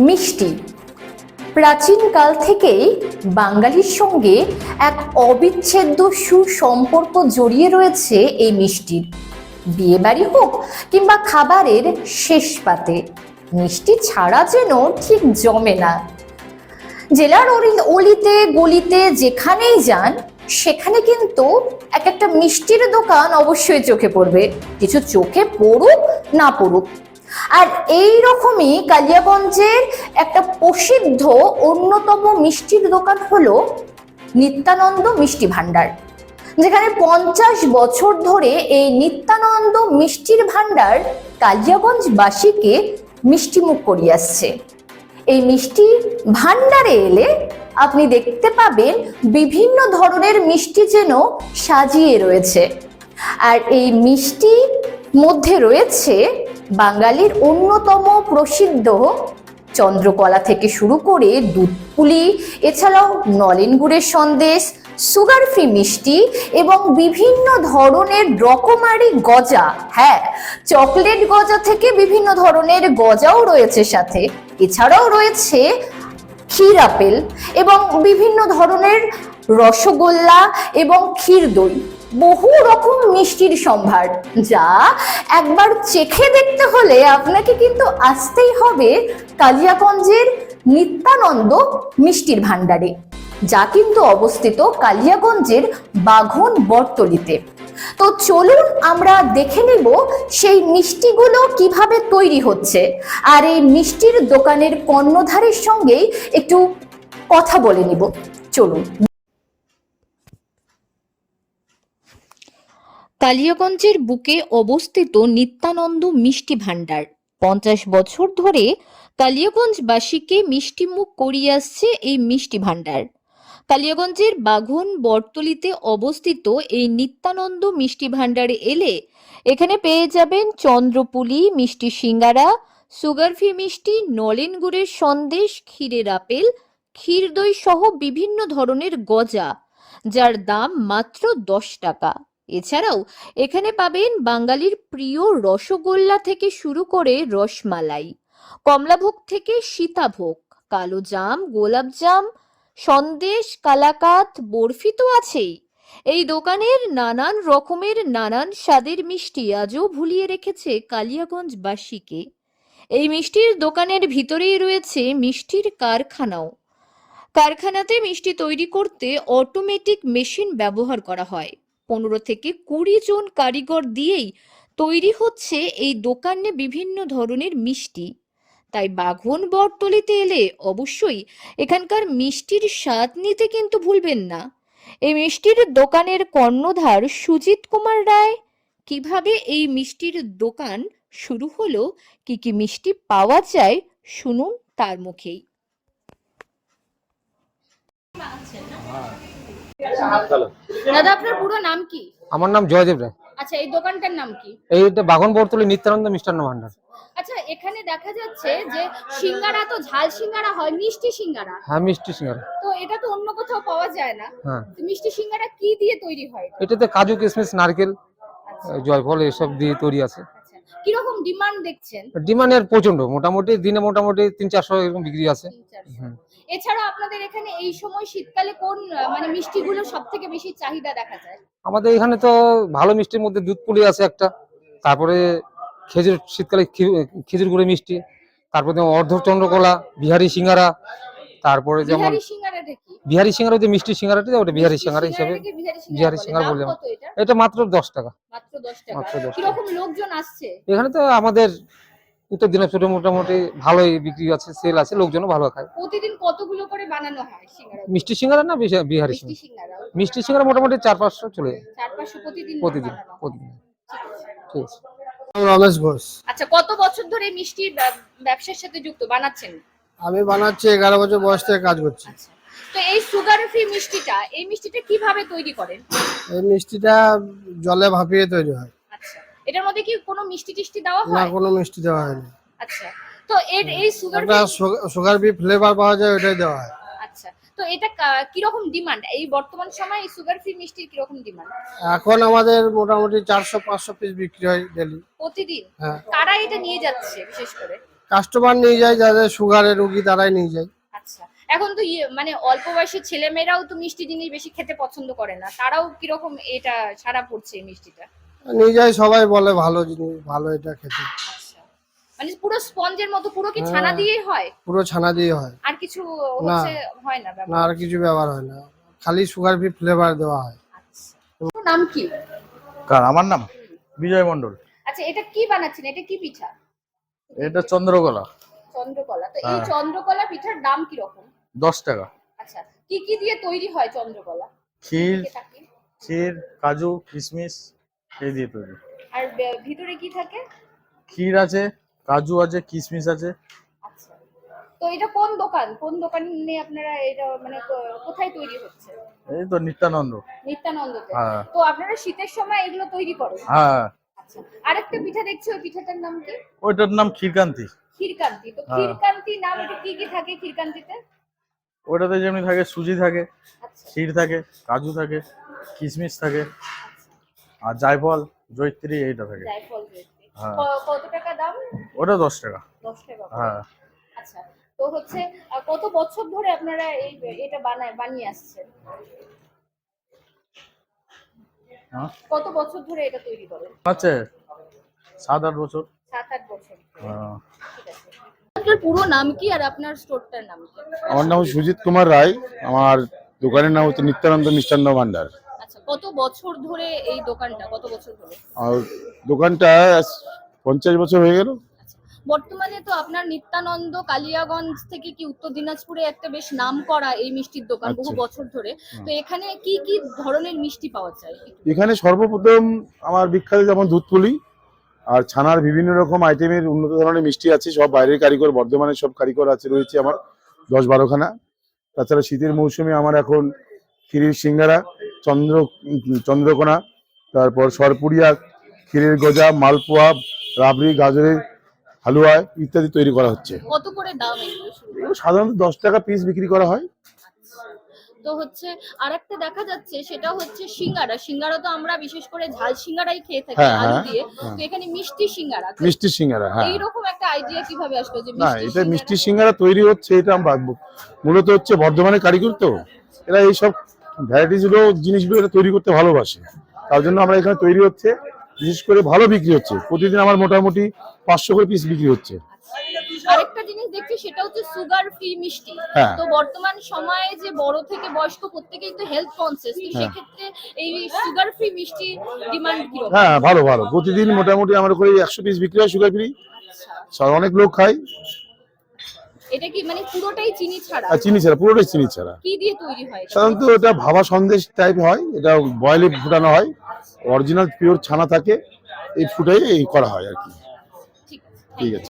মিষ্টি। প্রাচীনকাল থেকেই বাঙালির সঙ্গে এক অবিচ্ছেদ্য সুসম্পর্ক জড়িয়ে রয়েছে এই মিষ্টির। বিয়েবাড়ি হোক কিংবা খাবারের শেষ পাতে, মিষ্টি ছাড়া যেন ঠিক জমে না। জেলার অলি- অলিতে, গলিতে যেখানেই যান, সেখানে কিন্তু এক একটা মিষ্টির দোকান অবশ্যই চোখে পড়বে। কিছু চোখে পড়ুক, না পড়ুক। আর এই রকমই কালিয়াগঞ্জের একটা প্রসিদ্ধ অন্যতম মিষ্টির দোকান হলো নিত্যানন্দ মিষ্টি ভাণ্ডার। যেখানে পঞ্চাশ বছর ধরে এই নিত্যানন্দ মিষ্টির ভাণ্ডার কালিয়াগঞ্জবাসীকে মিষ্টিমুখ করিয়ে আসছে। এই মিষ্টি ভাণ্ডারে এলে আপনি দেখতে পাবেন বিভিন্ন ধরনের মিষ্টি যেন সাজিয়ে রয়েছে। আর এই মিষ্টি মধ্যে রয়েছে বাঙালির অন্যতম প্রসিদ্ধ চন্দ্রকলা থেকে শুরু করে দুধপুলি, এছাড়াও নলেন গুড়ের সন্দেশ, সুগার ফ্রি মিষ্টি এবং বিভিন্ন ধরনের রকমারি গজা। হ্যাঁ চকলেট গজা থেকে বিভিন্ন ধরনের গজাও রয়েছে সাথে। এছাড়াও রয়েছে ক্ষীর আপেল এবং বিভিন্ন ধরনের রসগোল্লা এবং ক্ষীর দই। বহু রকম মিষ্টির সম্ভার, যা একবার চেখে দেখতে হলে আপনাকে কিন্তু আসতেই হবে কালিয়াগঞ্জের নিত্যানন্দ মিষ্টির ভাণ্ডারে, যা কিন্তু অবস্থিত কালিয়াগঞ্জের বাঘন বটতলিতে। তো চলুন আমরা দেখে নেব সেই মিষ্টিগুলো কীভাবে তৈরি হচ্ছে, আর এই মিষ্টির দোকানের কর্ণধারের সঙ্গেই একটু কথা বলে নিব। চলুন। কালিয়াগঞ্জের বুকে অবস্থিত নিত্যানন্দ মিষ্টি ভাণ্ডার। পঞ্চাশ বছর ধরে কালিয়াগঞ্জবাসীকে মিষ্টিমুখ করিয়ে আসছে এই মিষ্টি ভাণ্ডার। কালিয়াগঞ্জের বাঘন বটতলিতে অবস্থিত এই নিত্যানন্দ মিষ্টি ভাণ্ডারে এলে এখানে পেয়ে যাবেন চন্দ্রপুলি মিষ্টি সিঙ্গারা, সুগারফি মিষ্টি, নলেন গুড়ের সন্দেশ, ক্ষীরের আপেল ক্ষীর দই সহ বিভিন্ন ধরনের গজা, যার দাম মাত্র দশ টাকা। এছাড়াও এখানে পাবেন বাঙালির প্রিয় রসগোল্লা থেকে শুরু করে রসমালাই, কমলাভোগ থেকে সীতাভোগ, কালো জাম, গোলাপ জাম, সন্দেশ, কালাকাত, বরফি তো আছেই। এই দোকানের নানান রকমের নানান স্বাদের মিষ্টি আজও ভুলিয়ে রেখেছে কালিয়াগঞ্জবাসীকে। এই মিষ্টির দোকানের ভিতরেই রয়েছে মিষ্টির কারখানাও। কারখানাতে মিষ্টি তৈরি করতে অটোমেটিক মেশিন ব্যবহার করা হয়। পনেরো থেকে কুড়ি জন কারিগর দিয়েই তৈরি হচ্ছে এই দোকানে বিভিন্ন ধরনের মিষ্টি। তাই বাঘন বটতলিতে এলে অবশ্যই এখানকার মিষ্টির স্বাদ নিতে কিন্তু ভুলবেন না। এই মিষ্টির দোকানের কর্ণধার সুজিত কুমার রায় কীভাবে এই মিষ্টির দোকান শুরু হলো কি কি মিষ্টি পাওয়া যায় শুনুন তার মুখেই। দাদা আপনার পুরো নাম কি? আমার নাম জয়দেব রায়। আচ্ছা এই দোকানটার নাম কি? এইটা বাগন বরতলি নিত্যানন্দ মিষ্টান্ন ভান্ডার। আচ্ছা এখানে দেখা যাচ্ছে যে সিঙ্গারা তো ঝাল সিঙ্গারা হয় মিষ্টি সিঙ্গারা। হ্যাঁ মিষ্টি সিঙ্গারা। তো এটা তো অন্য কোথাও পাওয়া যায় না। হ্যাঁ। মিষ্টি সিঙ্গারা কি দিয়ে তৈরি হয় এটাতে কাজু কিশমিশ নারকেল আচ্ছা, জয়ফল এসব দিয়ে তৈরি আছে। আচ্ছা কীরকম ডিমান্ড দেখছেন? ডিমান্ডের প্রচণ্ড মোটামুটি দিনে মোটামুটি তিন চারশো এরকম বিক্রি আছে। হুম। এছাড়া আপনাদের এখানে এই সময় শীতকালে কোন মানে মিষ্টিগুলো সব থেকে বেশি চাহিদা দেখা যায়? আমাদের এখানে তো ভালো মিষ্টির মধ্যে দুধ পুলি আছে একটা তারপরে খেজুর শীতকালে খেজুর গুড়ে মিষ্টি তারপরে যেমন অর্ধচন্দ্রকলা বিহারি সিঙ্গারা তারপরে যেমন বিহারি সিঙ্গারা যে মিষ্টি সিঙ্গারাটা ওটা বিহারি সিঙ্গারা হিসেবে বিহারি সিঙ্গারা বললাম। এটা? মাত্র দশ টাকা। মাত্র দশ টাকা। মাত্র 10 টাকা। কীরকম লোকজন আসছে? এখানে তো আমাদের উত্তর দিনাজপুরে মোটামুটি ভালোই বিক্রি আছে সেল আছে লোকজনও ভালো খায়। প্রতিদিন কতগুলো করে বানানো হয় সিঙ্গারা? মিষ্টি সিঙ্গারা না বিশা- বিহারি মিষ্টি সিঙ্গারা সিঙ্গারা মিষ্টি সিঙ্গারা মোটামুটি চার পাঁচশো চলে যায়। চার পাঁচশো প্রতিদিন প্রতিদিন বানানো হয়। প্রতিদিন। ঠিক আছে। ঠিক আছে রমেশ ঘোষ। আচ্ছা কত বছর ধরে এই মিষ্টির ব্যব- ব্যবসার সাথে যুক্ত? বানাচ্ছেন? আমি বানাচ্ছি এগারো বছর বয়স থেকে কাজ করছি। আচ্ছা। তো এই সুগার ফ্রি মিষ্টিটা এই মিষ্টিটা কীভাবে তৈরি করেন? এই মিষ্টিটা জলে ভাপিয়ে তৈরি হয়। এটার মধ্যে কি কোনো মিষ্টি টিষ্টি দেওয়া হয় না হয়? কোনো মিষ্টি দেওয়া হয়নি। আচ্ছা তো এর এই সুগার একটা সুগার বি ফ্লেভার পাওয়া যায় ওটাই দেওয়া হয়। আচ্ছা তো এটা কা- কীরকম ডিমান্ড এই বর্তমান সময়ে এই সুগার ফ্রি মিষ্টির কীরকম ডিমান্ড এখন আমাদের মোটামুটি চারশো পাঁচশো পিস বিক্রি হয় ডেলি প্রতিদিন? হ্যাঁ। কারা এটা নিয়ে যাচ্ছে বিশেষ করে? কাস্টমার নিয়ে যায় যাদের সুগারের রুগী তারাই নিয়ে যায়। আচ্ছা এখন তো ইয়ে মানে অল্প বয়সী ছেলেমেয়েরাও তো মিষ্টি জিনিস বেশি খেতে পছন্দ করে না। তারাও কীরকম এটা সারা পড়ছে মিষ্টিটা? যায় সবাই বলে ভালো জিনিস ভালো এটা খেতে। আচ্ছা। মানে পুরো স্পঞ্জের মতো পুরো কি হ্যাঁ। ছানা দিয়েই হয়? পুরো ছানা দিয়ে হয়। আর কিছু হচ্ছে হয় না না আর কিছু ব্যবহার হয় না। খালি সুগার ফ্রি ফ্লেভার দেওয়া হয়। আচ্ছা। নাম কি? কার আমার নাম? বিজয় মন্ডল আচ্ছা এটা কি বানাচ্ছেন? এটা কি পিঠা? এটা চন্দ্রকলা। চন্দ্রকলা। তো এই হ্যাঁ। চন্দ্রকলা পিঠার দাম কি রকম দশ টাকা। আচ্ছা কি কি দিয়ে তৈরি হয় চন্দ্রকলা? ক্ষীর ক্ষীর কাজু কিশমিশ এই দিয়ে তৈরি। আর ভিতরে কি থাকে? ক্ষীর আছে কাজু আছে কিশমিশ আছে। আচ্ছা। তো এটা কোন দোকান? কোন দোকানে আপনারা এটা মানে কোথায় তৈরি হচ্ছে? এই তো নিত্যানন্দ। নিত্যানন্দতে। হ্যাঁ। তো আপনারা শীতের সময় এগুলো তৈরি করেন? হ্যাঁ। আচ্ছা। আরেকটা পিঠা দেখছি ওই পিঠাটার নাম কি? ওইটার নাম ক্ষীরকান্তি। ক্ষীরকান্তি। তো হ্যাঁ। ক্ষীরকান্তি নাম এটা কি কি থাকে ক্ষীরকান্তিতে? ওইটাতে যেমনি থাকে সুজি থাকে আচ্ছা। ক্ষীর থাকে কাজু থাকে কিশমিশ থাকে। আর জায়ফল জৈত্রী এইটা থাকে। জায়ফল হ্যাঁ। কত টাকা দাম? ওটা দশ টাকা। দশ টাকা। হ্যাঁ। আচ্ছা তো হচ্ছে কত বছর ধরে আপনারা এই এটা বানায় বানিয়ে আসছেন? হ্যাঁ। কত বছর ধরে এটা তৈরি করেন? আছে। সাত আট বছর। সাত আট বছর হ্যাঁ। ঠিক আছে। আপনার পুরো নাম কি আর আপনার স্টোরটার নাম কি? আমার নাম সুজিত কুমার রায়। আমার দোকানের নাম হচ্ছে নিত্যানন্দ মিষ্টান্ন ভান্ডার। আচ্ছা কত বছর ধরে এই দোকানটা কত বছর ধরে? আর দোকানটা পঞ্চাশ বছর হয়ে গেল। আচ্ছা বর্তমানে তো আপনার নিত্যানন্দ কালিয়াগঞ্জ থেকে কি উত্তর দিনাজপুরে একটা বেশ নাম করা এই মিষ্টির দোকান বহু আচ্ছা। বছর ধরে। তো এখানে কি কি ধরনের মিষ্টি পাওয়া যায়? এখানে সর্বপ্রথম আমার বিখ্যাত যেমন দুধপুলি আর ছানার বিভিন্ন রকম আইটেমের উন্নত ধরনের মিষ্টি আছে। সব বাইরের কারিগর বর্ধমানের সব কারিগর আছে রয়েছে আমার দশ বারোখানা। তাছাড়া শীতের মৌসুমে আমার এখন ক্ষীরের সিঙ্গারা। চন্দ্র চন্দ্রকোনা তারপর সরপুরিয়া ক্ষীরের গজা মালপোয়া রাবড়ি গাজরের হালুয়া ইত্যাদি তৈরি করা হচ্ছে। কত করে দাম সাধারণত দশ টাকা পিস বিক্রি করা হয়। তো হচ্ছে আরেকটা দেখা যাচ্ছে সেটা হচ্ছে সিঙ্গারা। সিঙ্গারা তো আমরা বিশেষ করে ঝাল সিঙ্গারাই খেয়ে থাকি হ্যাঁ, আলু হ্যাঁ, দিয়ে। হ্যাঁ। তো এখানে মিষ্টি সিঙ্গারা মিষ্টি সিঙ্গারা হ্যাঁ। এইরকম একটা আইডিয়া কীভাবে আসলো যে না মিষ্টি এটা মিষ্টি সিঙ্গারা তৈরি হচ্ছে এটা আমরা মূলত হচ্ছে বর্ধমানের কারিগর তো। এরা এইসব ভ্যারাইটিসগুলো জিনিসগুলো এটা তৈরি করতে ভালোবাসে। তার জন্য আমরা এখানে তৈরি হচ্ছে বিশেষ করে ভালো বিক্রি হচ্ছে। প্রতিদিন আমার মোটামুটি পাঁচশো করে পিস বিক্রি হচ্ছে। আরেকটা জিনিস দেখছি সেটা হচ্ছে সুগার ফ্রি মিষ্টি। হ্যাঁ। তো বর্তমান সময়ে যে বড় থেকে বয়স্ক প্রত্যেকেই তো হেলথ কনসিয়াস তো হ্যাঁ। সেক্ষেত্রে এই সুগার ফ্রি মিষ্টি ডিমান্ড কীরকম? হ্যাঁ ভালো ভালো। প্রতিদিন মোটামুটি আমার করে একশো পিস বিক্রি হয় সুগার ফ্রি অনেক লোক খায়। এটা কি মানে পুরোটাই চিনি ছাড়া? আর চিনি ছাড়া পুরোটাই চিনি ছাড়া। কি দিয়ে তৈরি হয় সাধারণত এটা ভাবা সন্দেশ টাইপ হয় এটা বয়েলে ফুটানো হয় অরিজিনাল পিওর ছানা থাকে এই ফুটাই এই করা হয় আর কি। ঠিক আছে।